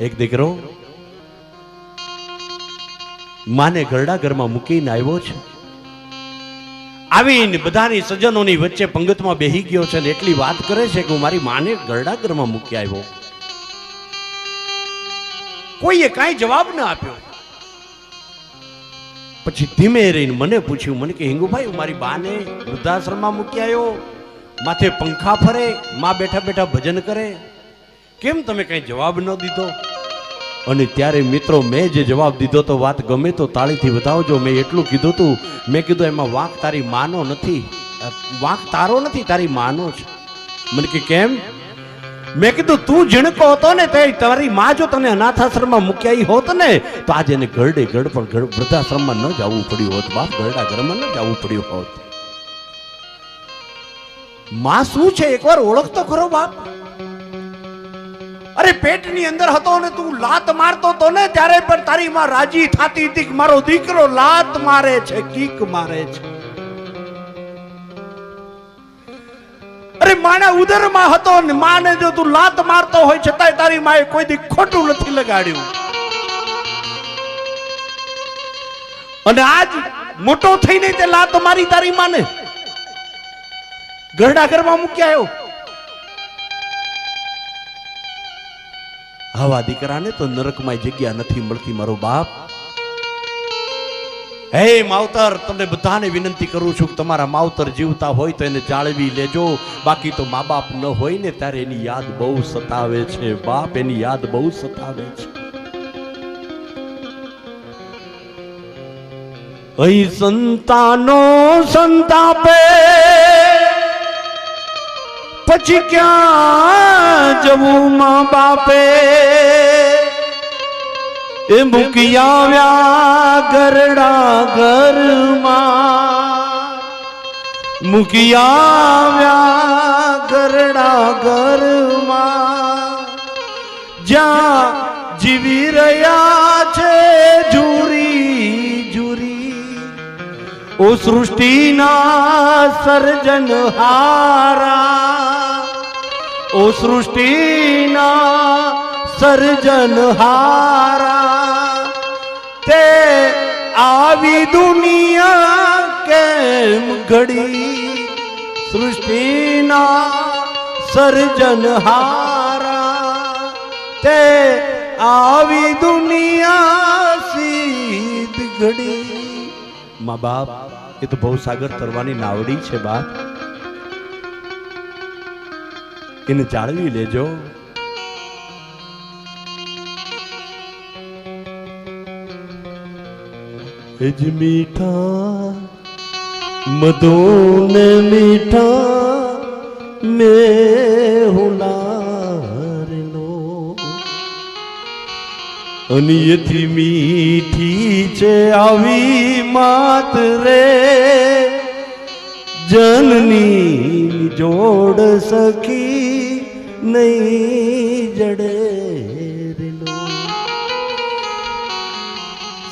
એક દીકરો માને ગરડા ઘરમાં મૂકીને આવ્યો છે. આવીને બધાની સજ્જનોની વચ્ચે પંગતમાં બેહી ગયો છે ને એટલી વાત કરે છે કે હું મારી માને ગરડા ઘરમાં મૂકી આવ્યો. કોઈએ કાંઈ જવાબ ન આપ્યો. પછી ધીમે રહીને મને પૂછ્યું, મને કે, હિંગુભાઈ મારી બાને વૃદ્ધાશ્રમમાં મૂકી આવ્યો. માથે પંખા ફરે, માં બેઠા બેઠા ભજન કરે. કેમ તમે કઈ જવાબ ન દીધો? અને ત્યારે મિત્રો મેં જે જવાબ દીધો તો વાત ગમે તો તાળીથી વધાવજો. મેં એટલું કીધું તું. મેં કીધું એમાં વાંક તારી માનો નથી. વાંક તારો નથી, તારી માનો છે. મને કે કેમ? મેં કીધું તું ઝીણકો હતો ને તે તારી મા જો તને અનાથાશ્રમમાં મૂક્યા હોત ને, તો આજે એને ગરડે ગરડ પણ વૃદ્ધાશ્રમમાં ન જવું પડ્યું હોત. બાપ ગરડા ઘરમાં ન જવું પડ્યું હોત. માં શું છે? એકવાર ઓળખતો ખરો બાપ. અરે પેટની અંદર હતો ને તું લાત મારતો તો ને ત્યારે પણ તારી માં રાજી થાતી હતી કે મારો દીકરો લાત મારે છે, કીક મારે છે. અરે માના ઉદરમાં હતો ને માને જો તું લાત મારતો હોય છતાંય તારી માએ કોઈ દી ખોટું નથી લગાડ્યું. અને આજ મોટો થઈને તે લાત મારી તારી માને. ઘરડા ઘરમાં મૂક્યા આવ્યો. આવા દીકરાને તો નરકમાં જગ્યા નથી મળતી, મારો બાપ. હે માવતર, તમને બધાને વિનંતી કરું છું કે તમારા માવતર જીવતા હોય તો એને જાળવી લેજો. બાકી તો મા બાપ ન હોય ને ત્યારે એની યાદ બહુ સતાવે છે. બાપ એની યાદ બહુ સતાવે છે. અહીં સંતાનો સંતાપે પછી ક્યાં જવું મા બાપે? એ મૂકી આવ્યા ગરડા ઘરમાં. મૂકી આવ્યા ગરડા ઘરમાં. જ્યાં જીવી રહ્યા છે જુરી જુરી ઓ સૃષ્ટિના સર્જનહારા. ઓ સૃષ્ટિના સર્જનહારા તે આવી દુનિયા કેમ ઘડી? સૃષ્ટિના સર્જનહારા તે આવી દુનિયા સીધ ઘડી. મા બાપ, એ તો બહુ સાગર તરવાની નાવડી છે બાપ. એને જાળવી લેજો. જ મીઠા, મધુન મીઠા મે હુલારનો અનિયથી મીઠી છે આવી માત રે. જનની જોડ સખી નહીં જડે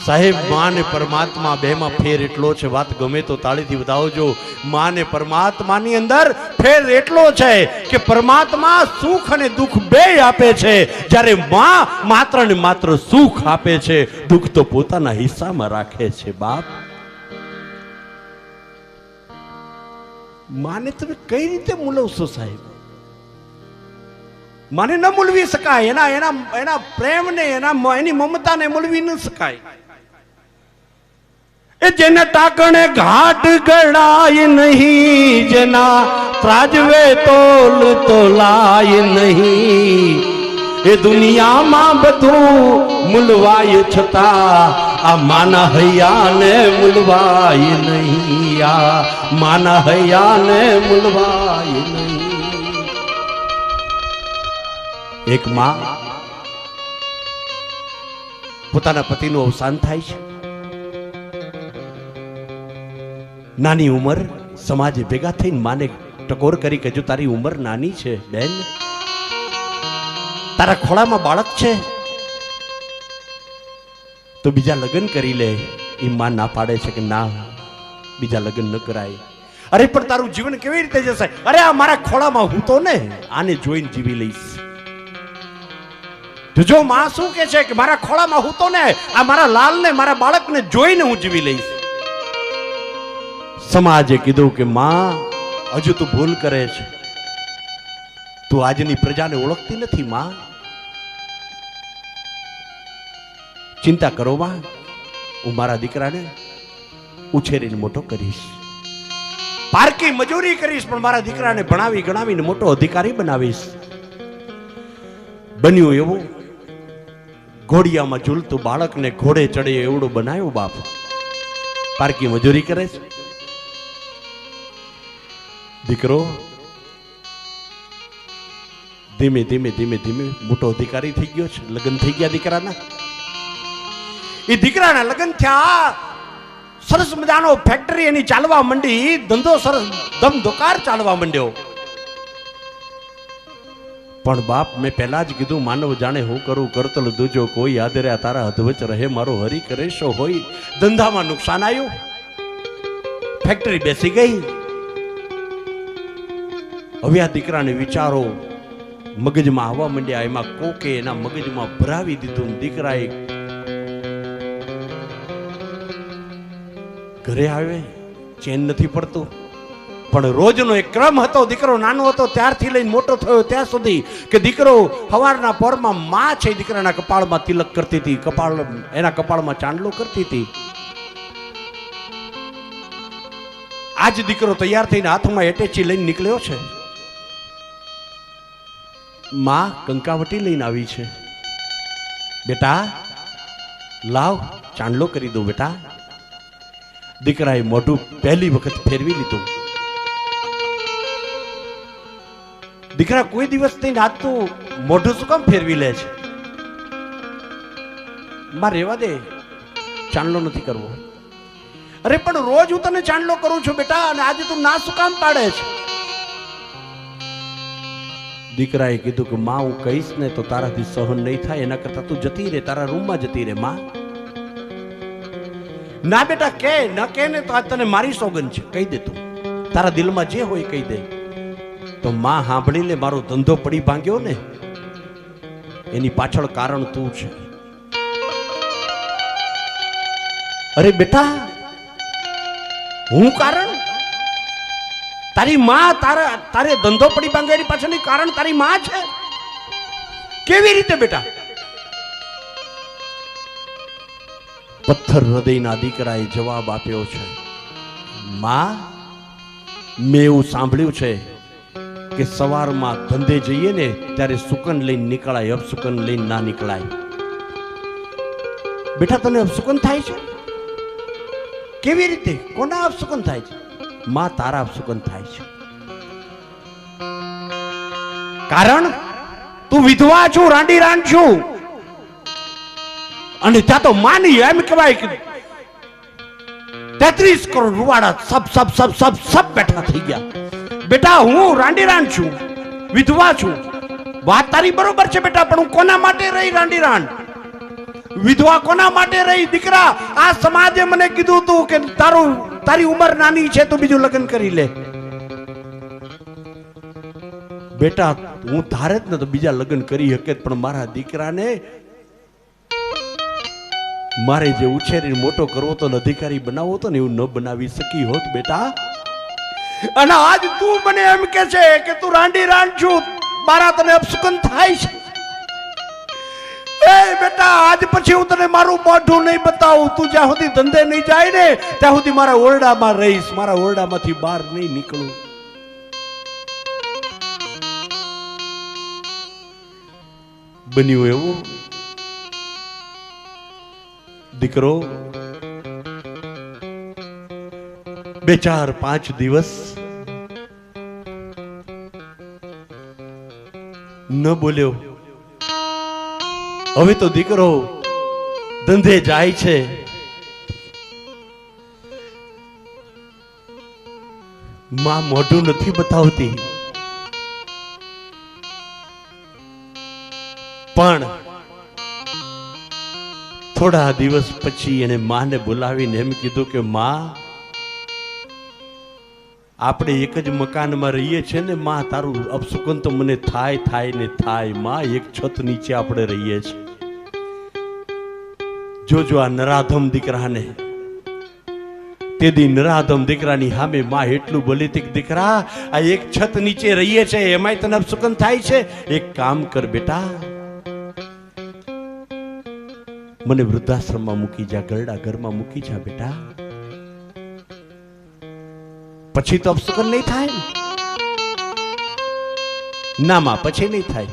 સાહેબ, માં ને પરમાત્મા બેમાં ફેર એટલો છે. વાત ગમે તો તાળીથી વધાવજો. માં ને પરમાત્માની અંદર ફેર એટલો છે કે પરમાત્મા સુખ અને દુઃખ બે આપે છે. જ્યારે માં માત્ર ને માત્ર સુખ આપે છે. દુઃખ તો પોતાના હિસ્સામાં રાખે છે, બાપ. માને તમે કઈ રીતે મૂલવશો સાહેબ? માને ન મૂલવી શકાય. એના એના એના પ્રેમને, એના એની મમતાને મૂલવી ન શકાય. એ જેને ટાકણે ઘાટ ગળાય નહીં, જેના ત્રાજવે તોલ તોલાય નહીં. એ દુનિયામાં બધું મૂલવાય છતાં આ માના હૈયાને મૂલવાય નહીં. આ માના હૈયાને મૂલવાય નહીં. એક માં પોતાના પતિનું અવસાન થાય છે. નાની ઉંમર સમાજે ભેગા થઈને માને ટકોર કરી કે જો તારી ઉંમર નાની છે, બેન. તારા ખોળામાં બાળક છે. તો બીજા લગ્ન કરી લે. એ માં ના પાડે છે કે ના, બીજા લગ્ન ન કરાય. અરે, પણ તારું જીવન કેવી રીતે જશે? અરે, આ મારા ખોળામાં હું તો ને આને જોઈને જીવી લઈશ. જો માં શું કે છે કે મારા ખોળામાં હું તો ને, આ મારા લાલને, મારા બાળકને જોઈને હું જીવી લઈશ? સમાજે કીધું કે માં, હજુ તું ભૂલ કરે છે. તું આજની પ્રજાને ઓળખતી નથી, માં. ચિંતા કરો, માં. હું મારા દીકરાને ઉછેરીને મોટો કરીશ. પારકી મજૂરી કરીશ, પણ મારા દીકરાને ભણાવી ગણાવીને મોટો અધિકારી બનાવીશ. બન્યું એવું ઘોડિયામાં ઝૂલતું બાળકને ઘોડે ચડે એવડું બનાવ્યું બાપ. પારકી મજૂરી કરે છે? દીકરો, ધીમે ધીમે ધીમે ધીમે મોટો અધિકારી થઈ ગયો છે, લગ્ન થઈ ગયા દીકરાના? એ દીકરાના લગ્ન થયા. સરસ મજાનો ફેક્ટરી એની ચાલવા માંડી, ધંધો સરસ ધમધોકાર ચાલવા માંડ્યો. પણ બાપ, મેં પહેલા જ કીધું, માનવ જાણે હું કરું કરતલ દૂજો કોઈ આદરે તારા અધવચ રહે, મારો હરી કરેશો હોય. ધંધામાં નુકસાન આવ્યું? ફેક્ટરી બેસી ગઈ? હવે આ દીકરાને વિચારો, મગજમાં આવવા માંડ્યા, એમાં કોકે એના મગજમાં ભરાવી દીધું દીકરાએ ઘરે આવે, ચેન નથી પડતું. પણ રોજનો એક ક્રમ હતો, દીકરો નાનો હતો, ત્યારથી લઈને મોટો થયો, ત્યાં સુધી કે દીકરો સવારના પોરમાં માં છે, દીકરાના કપાળમાં તિલક કરતી હતી, કપાળ, એના કપાળમાં ચાંદલો કરતી હતી. આજ દીકરો તૈયાર થઈને હાથમાં એટેચી લઈને નીકળ્યો છે. માં કંકાવટી લઈને આવી છે. બેટા, લાવ, ચાંદલો કરી દો બેટા. દીકરાએ મોઢું પહેલી વખત ફેરવી લીધું. દીકરા કોઈ દિવસ નહીં નાતું મોઢું શું કામ ફેરવી લે છે? માં રેવા દે, ચાંદલો નથી કરવો. અરે, પણ રોજ હું તને ચાંદલો કરું છું બેટા, અને આજે તું ના શું કામ પાડે છે? દીકરાએ કીધું કે, માં, હું કહીશ ને તો તારાથી સહન નહીં થાય, એના કરતા તું જતી રહે, તારા રૂમમાં જતી રહે, માં. ના બેટા, કે, ન કે ને તો આજ તને મારી સોગન છે, કહી દે તું. તારા દિલમાં જે હોય કહી દે. તો માં સાંભળીને મારો ધંધો પડી ભાંગ્યો ને, એની પાછળ કારણ તું છે. અરે બેટા, હું કારણ? તારી માં તારા, તારે ધંધો પડી ભાંગ્યો એની પાછળની કારણ તારી માં છે? કેવી રીતે બેટા? પથ્થર હૃદયના દીકરાએ જવાબ આપ્યો છે, માં, મેં એવું સાંભળ્યું છે કે સવારમાં ધંધે જઈએ ને ત્યારે સુકન લઈને નીકળાય અપસુકન લઈને ના નીકળાય. બેટા, તને અપસુકન થાય છે? કેવી રીતે? કોના અપસુકન થાય છે? માં તારા અપસુકન થાય છે. કારણ તું વિધવા છું રાંડી રાંડ છું. અને ત્યાં તો માની એમ કહેવાય કે તેત્રીસ કરોડ રૂવાડા સબ સબ સબ સબ સબ બેઠા થઈ ગયા. બેટા, હું રાંડી રાંડ છું, વિધવા છું. વાત તારી બરોબર છે બેટા, પણ હું કોના માટે રહી રાંડી રાંડ વિધવા કોના માટે રહી? દીકરા, આ સમાજે મને કીધું તું કે તારું, તારી ઉંમર નાની છે, તો બીજું લગ્ન કરી લે. બેટા, હું ધારે જ ને તો બીજા લગ્ન કરી શકે, પણ મારા દીકરાને મારે જે ઉછેરીને મોટો કરવો તો અધિકારી બનાવો તો ને એવું ન બનાવી શકી હોત બેટા. અને આજ તું મને એમ કે છે કે તું રાંડી રાંડ છું. મારા તને અપસુકન થાય છે. બેટા, આજ પછી હું તને મારું મોઢું નહીં બતાવું. તું જ્યાં સુધી ધંધે નહીં જાય ને, ત્યાં સુધી મારા ઓરડામાં રહીશ. મારા ઓરડામાંથી બહાર નહીં નીકળું. બન્યું એવું? દીકરો બે ચાર પાંચ દિવસ ન બોલ્યો. હવે તો દીકરો ધંધે જાય છે. માં મોઢું નથી બતાવતી. પણ થોડા દિવસ પછી એને માને બોલાવીને એમ કીધું કે, માં આપણે એક જ મકાનમાં રહીએ છીએ ને, માં, તારું અપસુકન તો મને થાય થાય ને થાય, માં, એક છત નીચે આપણે રહીએ છીએ. જોજો આ નરાધમ દીકરાને. તેથી નરાધમ દીકરાની સામે માં એટલું બોલી હતી દીકરા, આ એક છત નીચે રહીએ છે એમાંય તને અપસુકન થાય છે? એક કામ કર બેટા. મને વૃદ્ધાશ્રમમાં મૂકી જા, ગરડા ઘરમાં મૂકી જા બેટા. પછી તો અપશુકન નહીં થાય ને. માં, પછી નહીં થાય.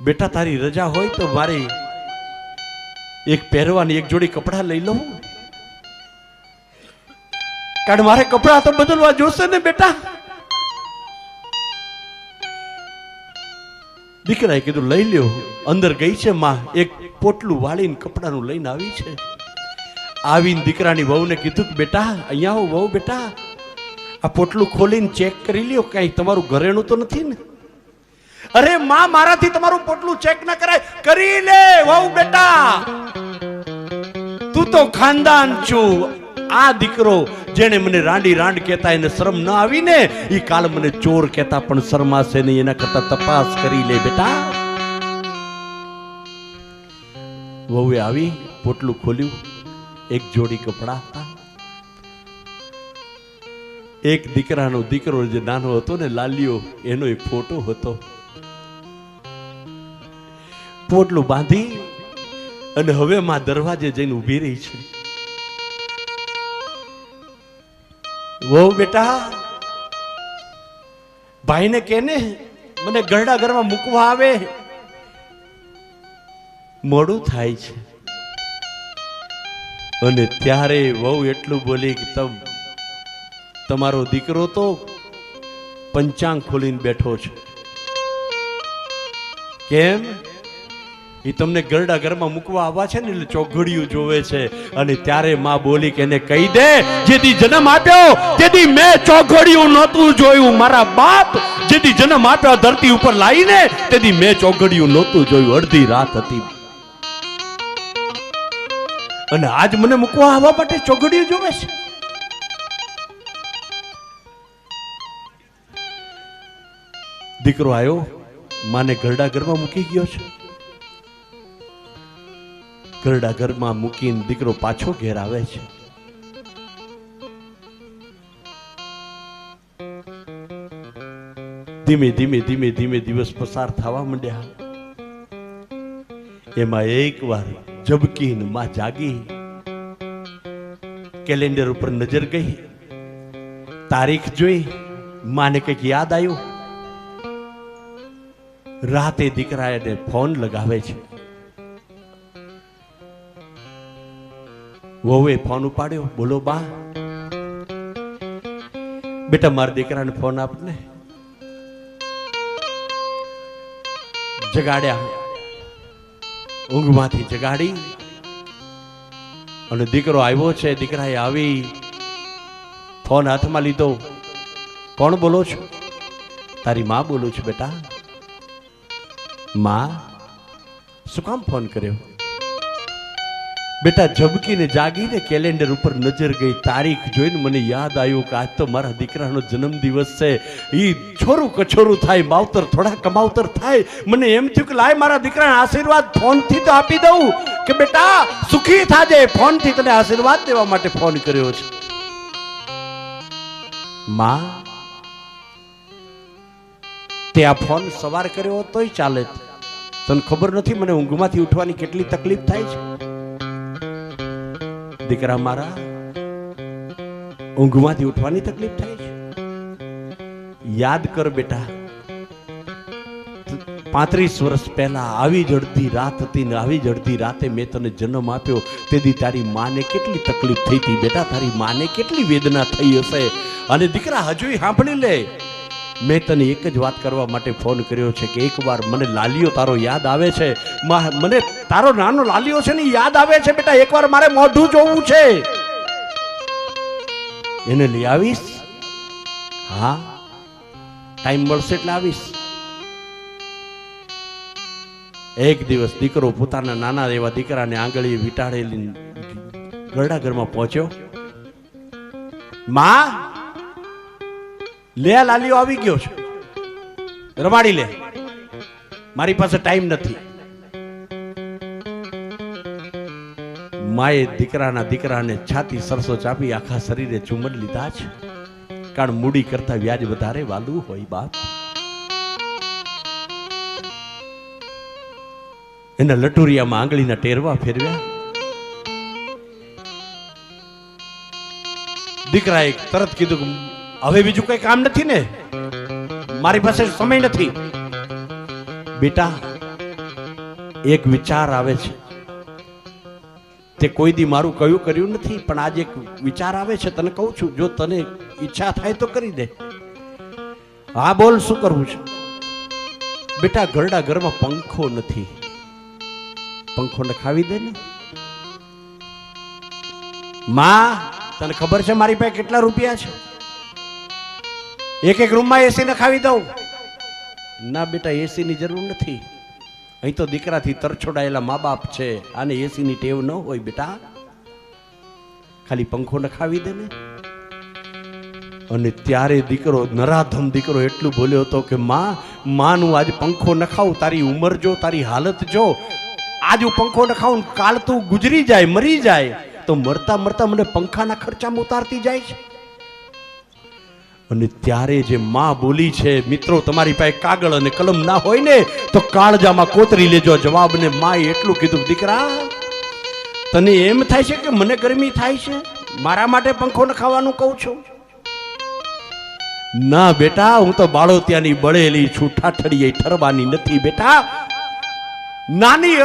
બેટા, તારી રજા હોય તો મારી એક પહેરવાની એક જોડી કપડાં લઈ લઉં. કારણ મારે કપડાં તો બદલવા જોશે ને બેટા. દીકરાએ કીધું, લઈ લ્યો. અંદર ગઈ છે માં, એક પોટલું વાળીને કપડાનું લઈને આવી છે. આવીને દીકરાની વહુને કીધું કે, બેટા, અહીંયા આવો વહુ, બેટા. આ પોટલું ખોલીને ચેક કરી લ્યો, કઈ તમારું ઘરેણું તો નથી ને? અરે માં, મારાથી તમારું પોટલું ચેક ન કરાય. કરી લે, વહુ બેટા. તું તો ખાનદાન છું. આ દીકરો જેને મને રાંડી રાંડ કહેતા એને શરમ ન આવીને એ કાલ મને ચોર કહેતા પણ શરમાશે નહીં, એના કરતા તપાસ કરી લે બેટા. વહુએ આવી, પોટલું ખોલ્યું, એક જોડી કપડા હતા એક દીકરાનો દીકરો જે નાનો હતો ને લાલિયો એનો એક ફોટો હતો. પોટલું બાંધી અને હવે માં દરવાજે જઈને ઊભી રહી છે. વહુ બેટા, ભાઈને કે ને મને ગરડા ઘરમાં મૂકવા આવે. મોડું થાય છે. અને ત્યારે વહુ એટલું બોલી કે, તમ તમારો દીકરો તો પંચાંગ ખોલીને બેઠો છે. કેમ? એ તમને ગરડા ઘરમાં મૂકવા આવવા છે ને, એટલે ચોઘડિયું જોવે છે. અને ત્યારે માં બોલી કે એને કહી દે, જેથી જન્મ આપ્યો, તેથી મેં ચોઘડિયું નહોતું જોયું. મારા બાપ જેથી જન્મ આપ્યો ધરતી ઉપર લાવીને તેથી મેં ચોઘડિયું નહોતું જોયું. અડધી રાત હતી. અને આજ મને મૂકવા આવવા માટે ચોઘડિયું જોવે છે. દીકરો આવ્યો માને ઘરડા ઘરમાં મૂકી ગયો છે. ઘરડા ઘરમાં મૂકીને દીકરો પાછો ઘેર આવે છે. ધીમે ધીમે ધીમે ધીમે દિવસ પસાર થવા માંડ્યા. એમાં એક વાર જબકીને માં જાગી. કેલેન્ડર ઉપર નજર ગઈ. તારીખ જોઈ, માને કંઈક યાદ આવ્યું. રાતે દીકરા એને ફોન લગાવે છે. વહુએ ફોન ઉપાડ્યો, બોલો, બા. બેટા, મારા દીકરાને ફોન આપને. જગાડ્યા. ઊંઘમાંથી જગાડી. અને દીકરો આવ્યો છે, દીકરાએ આવી, ફોન હાથમાં લીધો. કોણ બોલો છો? તારી માં બોલું છું, બેટા. માં, શું કામ ફોન કર્યો? બેટા ઝબકીને જાગીને કેલેન્ડર ઉપર નજર ગઈ, તારીખ જોઈને મને યાદ આવ્યું કે આજ તો મારા દીકરાનો જન્મદિવસ છે. એ છોરું કછોરું થાય, માવતર થોડા કમાવતર થાય. મને એમ થયું કે લાય મારા દીકરાને આશીર્વાદ ફોનથી તો આપી દઉં. કે બેટા, સુખી થાજે ફોનથી તને આશીર્વાદ દેવા માટે ફોન કર્યો છે. માં તે આ ફોન સવાર કર્યો તોય ચાલે તને ખબર નથી મને ઊંઘમાંથી ઉઠવાની કેટલી તકલીફ થાય છે? દીકરા મારા, ઊંઘમાંથી ઉઠવાની તકલીફ થાય છે? યાદ કર બેટા, પાંત્રીસ વર્ષ પહેલા આવી જડતી રાત હતી ને આવી જડતી રાતે મેં તને જન્મ આપ્યો. તેથી તારી માને કેટલી તકલીફ થઈ હતી બેટા? તારી માને કેટલી વેદના થઈ હશે? અને દીકરા હજુય સાંભળી લે. મેં તને એક જ વાત કરવા માટે ફોન કર્યો છે કે એકવાર મને લાલિયો તારો યાદ આવે છે. મને તારો નાનો લાલિયો છે ને યાદ આવે છે બેટા, એકવાર મારે મોઢું જોવું છે. એને લઈ આવીશ? હા. ટાઈમ મળશે એટલે આવીશ. એક દિવસ દીકરો પોતાના નાના એવા દીકરાને આંગળીએ વીટાળેલી ગરડા ઘરમાં પહોંચ્યો. માં લે લાલીઓ આવી ગયો છે. રમાડી લે. મારી પાસે ટાઈમ નથી. માએ દીકરાના દીકરાને છાતી સરસો ચાપી આખા શરીરે ચુમડ લીધા છે. કારણ મૂડી કરતા વ્યાજ વધારે વાલું હોય બાપ. એના લટુરિયામાં આંગળીના ટેરવા ફેરવ્યા. દીકરાએ તરત કીધું હવે બીજું કઈ કામ નથી ને? મારી પાસે સમય નથી. બેટા, એક વિચાર આવે છે. તે કોઈ દી મારું કયું કર્યું નથી, પણ આજે એક વિચાર આવે છે, તને કહું છું, જો તને ઈચ્છા થાય તો કરી દે. હા, બોલ, શું કરવું છે? બેટા ઘરડા ઘરમાં પંખો નથી. પંખો નખાવી દે ને. માં, તને ખબર છે મારી પાસે કેટલા રૂપિયા છે? એક એક રૂમમાં એસી નખાવી દઉં. ના બેટા એસી ની જરૂર નથી. અહીં તો દીકરાથી તરછોડાયેલા મા બાપ છે. આને એસીની ટેવ ન હોય બેટા. ખાલી પંખો નખાવી દે ને. અને ત્યારે દીકરો, નરાધમ દીકરો એટલું બોલ્યો હતો કે, માં, માનું આજ પંખો નખાવું તારી ઉંમર જો, તારી હાલત જો. આજ હું પંખો નખાવું કાલ તું ગુજરી જાય, મરી જાય. તો મરતા મરતા મને પંખાના ખર્ચામાં ઉતારતી જાય છે. અને ત્યારે જે માં બોલી છે, મિત્રો, તમારી પાસે કાગળ અને કલમ ના હોય ને, તો કાળજામાં કોતરી લેજો. જવાબને માએ એટલું કીધું, દીકરા, તને એમ થાય છે કે મને ગરમી થાય છે? મારા માટે પંખો નખાવાનું કહું છું. ના, બેટા, હું તો બાળો ત્યાંની બળેલી છું, ઠાઠડીએ ઠરવાની નથી, બેટા. નાની,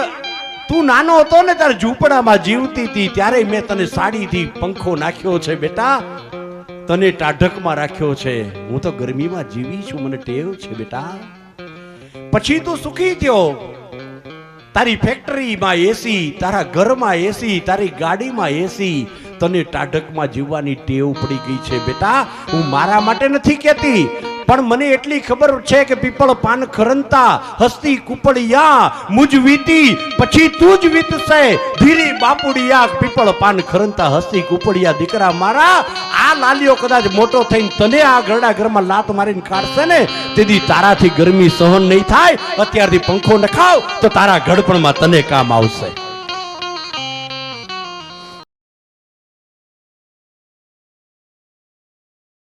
તું નાનો હતો ને તારે ઝૂંપડામાં જીવતી હતી, ત્યારે મેં તને સાડીથી પંખો નાખ્યો છે, બેટા. તને ટાઢકમાં રાખ્યો છે. હું તો ગરમીમાં જીવી છું, મને ટેવ છે બેટા. પછી તું સુખી થયો. તારી ફેક્ટરીમાં એસી તારા ઘરમાં એસી તારી ગાડીમાં એસી તને ટાઢકમાં જીવવાની ટેવ પડી ગઈ છે બેટા. હું મારા માટે નથી કહેતી, પણ મને એટલી ખબર છે કે પીપળ પાન ખરંતા હસ્તી કુપડિયા મુજ વીતી, પછી તું જ વીતશે. ધીરી બાપુડિયા પીપળ પાન ખરંતા હસ્તી કુપડિયા દીકરા મારા. આ લાલીઓ કદાચ મોટો થઈને તને આ ઘરડા ઘરમાં લાત મારીને કાઢશે ને, તેથી તારાથી ગરમી સહન નહીં થાય. અત્યારથી પંખો નખાવ તો તારા ઘડપણમાં તને કામ આવશે.